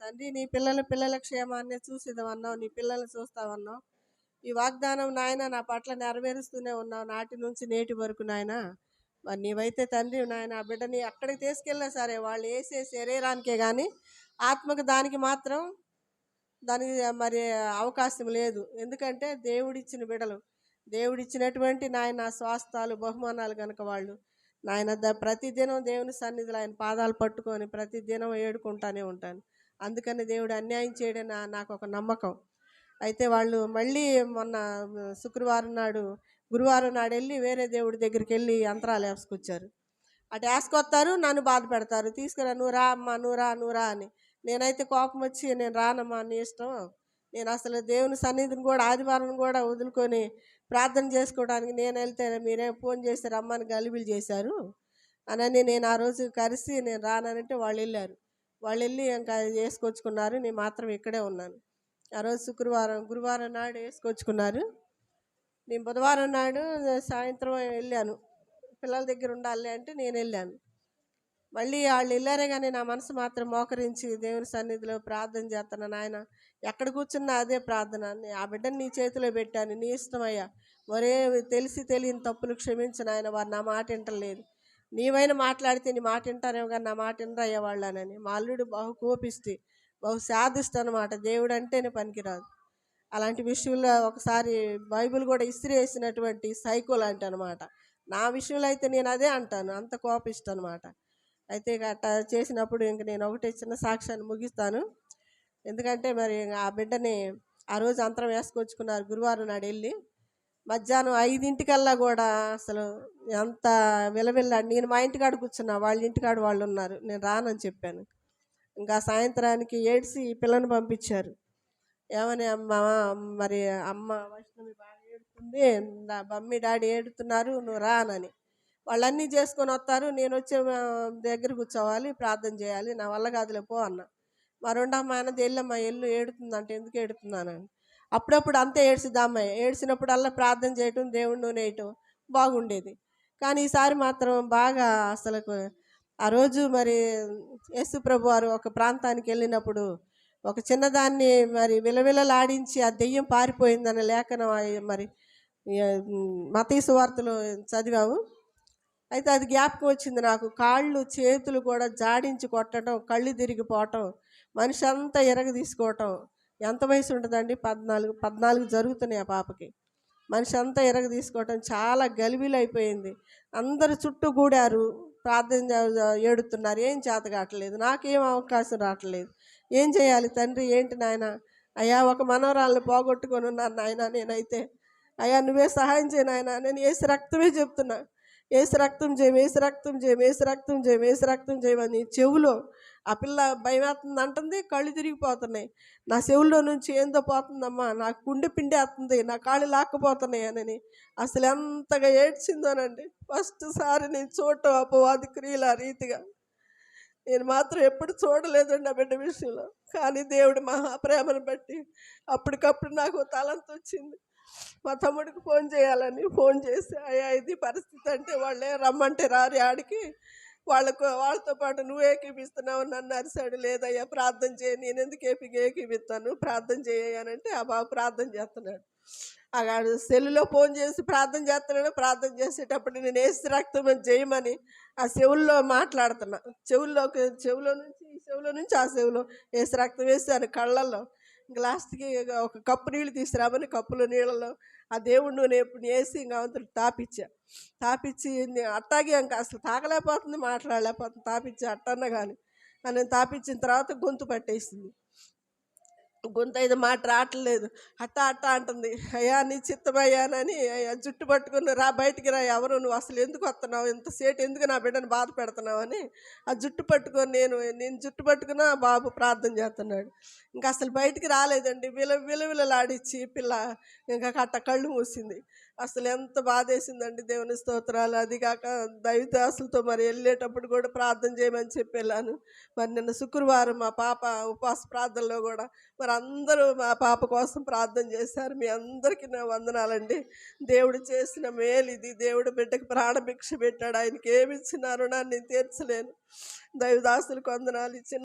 తండ్రి నీ పిల్లల పిల్లల క్షేమాన్ని చూసిదవన్నావు నీ పిల్లల్ని చూస్తావన్నావు. ఈ వాగ్దానం నాయన నా పట్ల నెరవేరుస్తూనే ఉన్నావు నాటి నుంచి నేటి వరకు నాయన. మరి నీవైతే తండ్రి నాయన ఆ బిడ్డని అక్కడికి తీసుకెళ్ళినా సరే వాళ్ళు వేసే శరీరానికే కానీ ఆత్మకు దానికి మాత్రం దానికి మరి అవకాశం లేదు. ఎందుకంటే దేవుడిచ్చిన బిడలు. దేవుడిచ్చినటువంటి నాయన స్వాస్థాలు బహుమానాలు కనుక వాళ్ళు. నాయన ద ప్రతిదినం దేవుని సన్నిధిలో ఆయన పాదాలు పట్టుకొని ప్రతిదినం ఏడుకుంటానే ఉంటాను. అందుకని దేవుడు అన్యాయం చేయడం నాకు ఒక నమ్మకం. అయితే వాళ్ళు మళ్ళీ మొన్న శుక్రవారం నాడు గురువారం నాడు వెళ్ళి వేరే దేవుడి దగ్గరికి వెళ్ళి యంత్రాలు వేసుకొచ్చారు. అటు వేసుకొస్తారు నన్ను బాధ పెడతారు. తీసుకురా నువ్వు రా అమ్మా నువ్వు రా నువ్వు రా అని. నేనైతే కోపం వచ్చి నేను రానమ్మా నీ ఇష్టం. నేను అసలు దేవుని సన్నిధిని కూడా ఆదివారం కూడా వదులుకొని ప్రార్థన చేసుకోవడానికి నేను వెళ్తే మీరే ఫోన్ చేసి రమ్మని గలిబిలు చేశారు. అనని నేను ఆ రోజు కలిసి నేను రానంటే వాళ్ళు వెళ్ళారు. వాళ్ళు వెళ్ళి ఇంకా వేసుకొచ్చుకున్నారు. నేను మాత్రం ఇక్కడే ఉన్నాను. ఆ రోజు శుక్రవారం గురువారం నాడు వేసుకొచ్చుకున్నారు. నేను బుధవారం నాడు సాయంత్రం వెళ్ళాను. పిల్లల దగ్గర ఉండాలి అంటే నేను వెళ్ళాను. మళ్ళీ వాళ్ళు వెళ్ళారే కానీ నా మనసు మాత్రం మోకరించి దేవుని సన్నిధిలో ప్రార్థన చేస్తాను. నాయన ఎక్కడ కూర్చున్నా అదే ప్రార్థన. ఆ బిడ్డను నీ చేతిలో పెట్టాను. నీ ఇష్టమయ్యా మరే తెలిసి తెలియని తప్పులు క్షమించిన ఆయన వారు నా మాట వింటలేదు. నీవైనా మాట్లాడితే నీ మాట వింటారేమో కానీ నా మాట వినరయ్యే వాళ్ళనని. మా అల్లుడు బహు కోపిస్తే బహు శాదిస్ట్ అనమాట దేవుడు అంటేనే పనికిరాదు. అలాంటి విషయంలో ఒకసారి బైబిల్ కూడా ఇస్త్రీ వేసినటువంటి సైకో లాంటి అనమాట నా విషయంలో అయితే నేను అదే అంటాను. అంత కోపిస్ట్ అనమాట అయితే ఇక అట్లా చేసినప్పుడు ఇంక నేను ఒకటే చిన్న సాక్ష్యాన్ని ముగిస్తాను. ఎందుకంటే మరి ఆ బిడ్డని ఆ రోజు అంతరం వేసుకొచ్చుకున్నారు గురువారం నాడు వెళ్ళి. మధ్యాహ్నం ఐదింటికల్లా కూడా అసలు ఎంత విలవిల్లాడు నేను మా ఇంటికాడ కూర్చున్నా వాళ్ళ ఇంటికాడ వాళ్ళు ఉన్నారు నేను రానని చెప్పాను. ఇంకా సాయంత్రానికి ఏడ్చి పిల్లని పంపించారు. ఏమని అమ్మ మరి అమ్మ వైష్ణవి బాగా ఏడుతుంది నా మమ్మీ డాడీ ఏడుతున్నారు నువ్వు రానని. వాళ్ళన్నీ చేసుకొని వస్తారు. నేను వచ్చే దగ్గర కూర్చోవాలి ప్రార్థన చేయాలి నా వల్ల కాదులే పో అన్న. మా రెండమ్మ అమ్మాయి అన్నది వెళ్ళమ్మా ఎల్లు ఏడుతుందంటే ఎందుకు ఏడుతున్నానని. అప్పుడప్పుడు అంతే ఏడ్చిద్ది అమ్మాయి ఏడ్చినప్పుడల్లా ప్రార్థన చేయటం దేవుడి నూనె వేయటం బాగుండేది. కానీ ఈసారి మాత్రం బాగా అసలు ఆ రోజు మరి యేసు ప్రభు వారు ఒక ప్రాంతానికి వెళ్ళినప్పుడు ఒక చిన్నదాన్ని మరి విలవిలలాడించి ఆ దెయ్యం పారిపోయిందన్న లేఖనం మరి మతీసు వార్తలు చదివాము. అయితే అది జ్ఞాపకం వచ్చింది నాకు. కాళ్ళు చేతులు కూడా జాడించి కొట్టడం కళ్ళు తిరిగిపోవటం మనిషి అంతా ఎరగ తీసుకోవటం ఎంత వయసు ఉంటుందండి? పద్నాలుగు పద్నాలుగు జరుగుతున్నాయి ఆ పాపకి. మనిషి అంతా ఎరగ తీసుకోవటం చాలా గలిబిలు అయిపోయింది అందరు చుట్టూ కూడారు ప్రార్థన ఏడుతున్నారు. ఏం చేత కావట్లేదు. నాకేం అవకాశం రావట్లేదు. ఏం చేయాలి తండ్రి? ఏంటి నాయన? అయ్యా ఒక మనవరాలను పోగొట్టుకొని ఉన్నాను నాయన నేనైతే. అయ్యా నువ్వే సహాయం చేయనాయన నేను వేసి రక్తమే చెప్తున్నా. ఏసు రక్తం చేయం ఏసు రక్తం చేయం ఏసు రక్తం చేయం ఏసు రక్తం చేయమని చెవులో ఆ పిల్ల భయమేస్తుంది అంటుంది కళ్ళు తిరిగిపోతున్నాయి. నా చెవుల్లో నుంచి ఏందో పోతుందమ్మా నాకు గుండె పిండేస్తుంది నా కాళ్ళు లాక్కపోతున్నాయి అని అసలు ఎంతగా ఏడ్చిందోనండి. ఫస్ట్ సారి నేను చూడటం అపవాది క్రియల రీతిగా. నేను మాత్రం ఎప్పుడు చూడలేదండి ఆ బిడ్డ విషయంలో. కానీ దేవుడి మహాప్రేమను బట్టి అప్పటికప్పుడు నాకు తలంత వచ్చింది మా తమ్ముడికి ఫోన్ చేయాలని ఫోన్ చేసి అయ్యా ఇది పరిస్థితి అంటే వాళ్ళే రమ్మంటే రారి ఆడికి. వాళ్ళకు వాళ్ళతో పాటు నువ్వు ఏకీపిస్తున్నావు నన్ను అరిసాడు లేదయ్యా ప్రార్థన చేయ. నేను ఎందుకు ఏపీ ఏకీపిస్తాను? ప్రార్థన చేయానంటే ఆ బాబు ప్రార్థన చేస్తున్నాడు. ఆగాడు సెల్లులో ఫోన్ చేసి ప్రార్థన చేస్తున్నాడు. ప్రార్థన చేసేటప్పుడు నేను వేసి రక్తం చేయమని ఆ చెవుల్లో మాట్లాడుతున్నా. చెవుల్లోకి చెవులో నుంచి ఈ చెవులో నుంచి ఆ చెవులో ఏసు రక్తం వేసాను కళ్ళల్లో. గ్లాస్కి లాస్ట్కి ఒక కప్పు నీళ్ళు తీసుకురామని కప్పులో నీళ్ళలో ఆ దేవుడు నూనె వేసి ఇంకా అంతటి తాపిచ్చా. తాపిచ్చి అట్టాగే ఇంకా అసలు తాగలేకపోతుంది మాట్లాడలేకపోతుంది. తాపిచ్చి అట్టన్నా కానీ నేను తాపించిన తర్వాత గొంతు పట్టేసింది. గొంత అయితే మాట రావట్లేదు అట్ట అట్ట అంటుంది. అయ్యా నీ చిత్తమయ్యానని అయ్యా జుట్టు పట్టుకుని రా బయటికి రా ఎవరు? నువ్వు అసలు ఎందుకు వస్తున్నావు? ఇంత సేటు ఎందుకు నా బిడ్డను బాధ పెడుతున్నావు? అని ఆ జుట్టు పట్టుకొని నేను నేను జుట్టు పట్టుకున్న బాబు ప్రార్థన చేస్తున్నాడు. ఇంకా అసలు బయటికి రాలేదండి. విల విలవిలలాడిచ్చి పిల్ల ఇంకా కట్ట కళ్ళు మూసింది. అసలు ఎంత బాధేసిందండి దేవుని స్తోత్రాలు. అది కాక దైవదాసులతో మరి వెళ్ళేటప్పుడు కూడా ప్రార్థన చేయమని చెప్పి వెళ్ళాను మరి నిన్న శుక్రవారం మా పాప ఉపవాస ప్రార్థనలో కూడా మరి అందరూ మా పాప కోసం ప్రార్థన చేశారు. మీ అందరికీ నా వందనాలండి. దేవుడు చేసిన మేలు ఇది. దేవుడు బిడ్డకు ప్రాణభిక్ష పెట్టాడు. ఆయనకి ఏమి ఇచ్చిన రుణాన్ని తీర్చలేను. దైవదాసులకు వందనాలు ఇచ్చిన